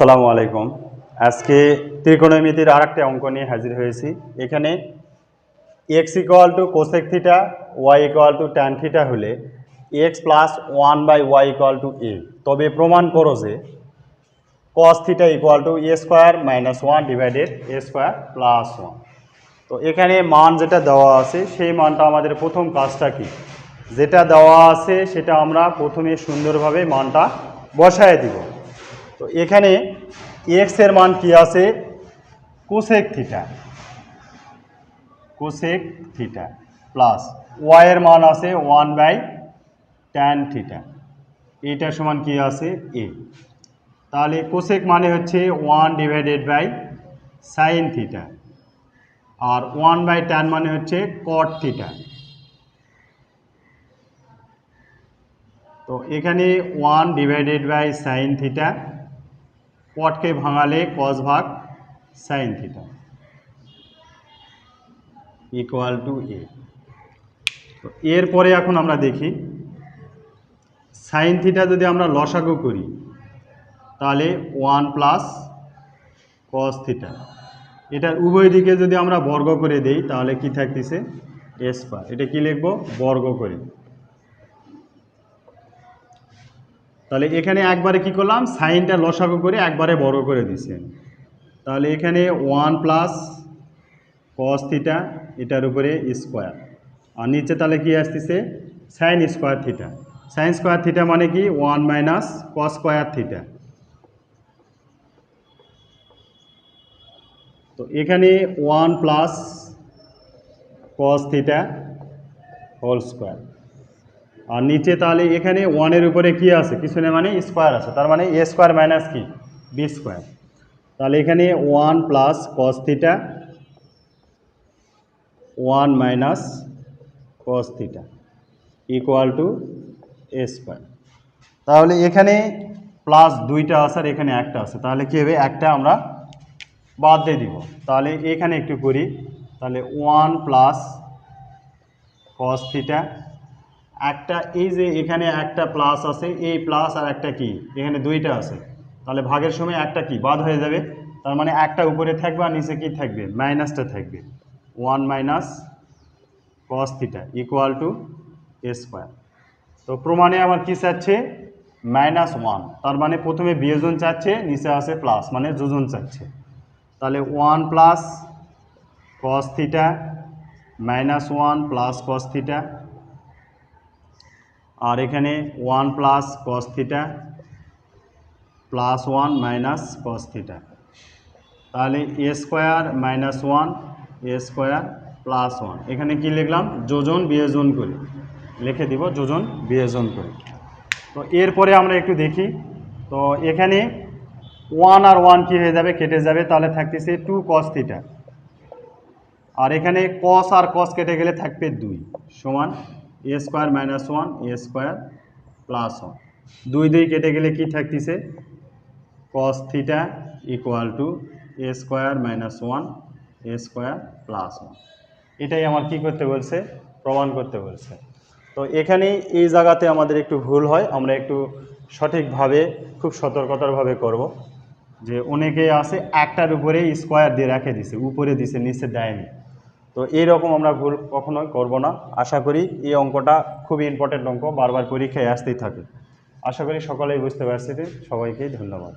আসসালামু আলাইকুম। আজকে ত্রিকোণমিতির আর একটা অঙ্ক নিয়ে হাজির হয়েছি। এখানে X equal to cosec theta Y equal to tan theta হলে X plus one by Y equal to A তবে প্রমাণ করো যে cos theta equal to A square minus one divided A square plus one তো এখানে মান যেটা দেওয়া আছে, সেই মানটা আমাদের প্রথম কাজটা কি? যেটা দেওয়া আছে, সেটা আমরা প্রথমে সুন্দরভাবে মানটা বসায় দিব। তো এখানে এক্সের মান কি আছে? Cosec theta cosec theta plus Y এর মান আছে ওয়ান বাই ট্যান থিটা এটা সমান কি আছে? এ তাহলে কোসেক মানে হচ্ছে one divided by sine theta R one by tan মানে হচ্ছে কট থিটা তো এখানে one divided by sine theta কটকে ভাঙালে কস ভাগ sine theta equal to A তো এরপরে এখন আমরা দেখি সাইন থিটা যদি আমরা লসাগু করি, তাহলে ওয়ান প্লাস কস থিটা এটার উভয় দিকে যদি আমরা বর্গ করে দেই, তাহলে কি থাকতেছে? এস পার এটা কি লিখব? বর্গ করে। তাহলে এখানে একবারে কি করলাম? সাইনটা লসাগু করে একবারে বড় করে দিছে। তাহলে এখানে ওয়ান প্লাস কস থিটা এটার উপরে স্কোয়ার। আর নিচে তাহলে কি আসতেছে? Sine square theta. Sine square theta মানে কি? One minus cos square theta. তো এখানে one plus cos theta whole square. আর নিচে তাহলে এখানে ওয়ানের উপরে কি আছে? কিছু নেই মানে স্কোয়ার আছে। তার মানে এ স্কোয়ার মাইনাস কি? বি স্কোয়ার তাহলে এখানে one plus cos theta one minus cos theta equal to A square তাহলে এখানে প্লাস দুইটা আছে আর এখানে একটা আছে। তাহলে কী হবে? একটা আমরা বাদ দিয়ে দিব। তাহলে এখানে একটু করি। তাহলে ওয়ান প্লাস কস থিটা একটা, এই যে এখানে একটা প্লাস আছে, এই প্লাস আর একটা কি? এখানে দুইটা আছে। তাহলে ভাগের সময় একটা কি? বাদ হয়ে যাবে। তার মানে একটা উপরে থাকবে আর নিচে কি থাকবে? মাইনাসটা থাকবে। One minus cos theta equal to square তো প্রমাণে আমার কি চাচ্ছে? মাইনাস ওয়ান তার মানে প্রথমে বিয়োজন চাচ্ছে, নিচে আছে প্লাস মানে যোজন চাচ্ছে। তাহলে one plus cos theta minus one plus cos theta আর এখানে one plus cos theta plus one minus cos theta তাহলে A square minus one A square plus one এখানে কি লিখলাম? যোজন বিয়োজন করি। লিখে দিব যোজন বিয়োজন করি। তো এরপরে আমরা একটু দেখি। তো এখানে ওয়ান আর ওয়ান কী হয়ে যাবে? কেটে যাবে। তাহলে থাকতেছে টু কস থিটা আর এখানে কস আর কস কেটে গেলে থাকবে দুই। সমান A square minus one A square plus one দুই দুই কেটে গেলে কি থাকতেছে? Cos theta equal to A square minus one A square plus one এটাই আমার কি করতে বলছে? প্রমাণ করতে বলছে। তো এখানে এই জায়গাতে আমাদের একটু ভুল হয়, আমরা একটু সঠিকভাবে, খুব সতর্কতারভাবে করব। যে অনেকে আছে, একটার উপরে স্কোয়ার দিয়ে রেখে দিছে, উপরে দিছে, নিচে দেয়নি। তো এইরকম আমরা ভুল কখনোই করব না। আশা করি এই অঙ্কটা খুবই ইম্পর্টেন্ট অঙ্ক, বারবার পরীক্ষায় আসতেই থাকে। আশা করি সকলেই বুঝতে পারছি সবাইকেই ধন্যবাদ।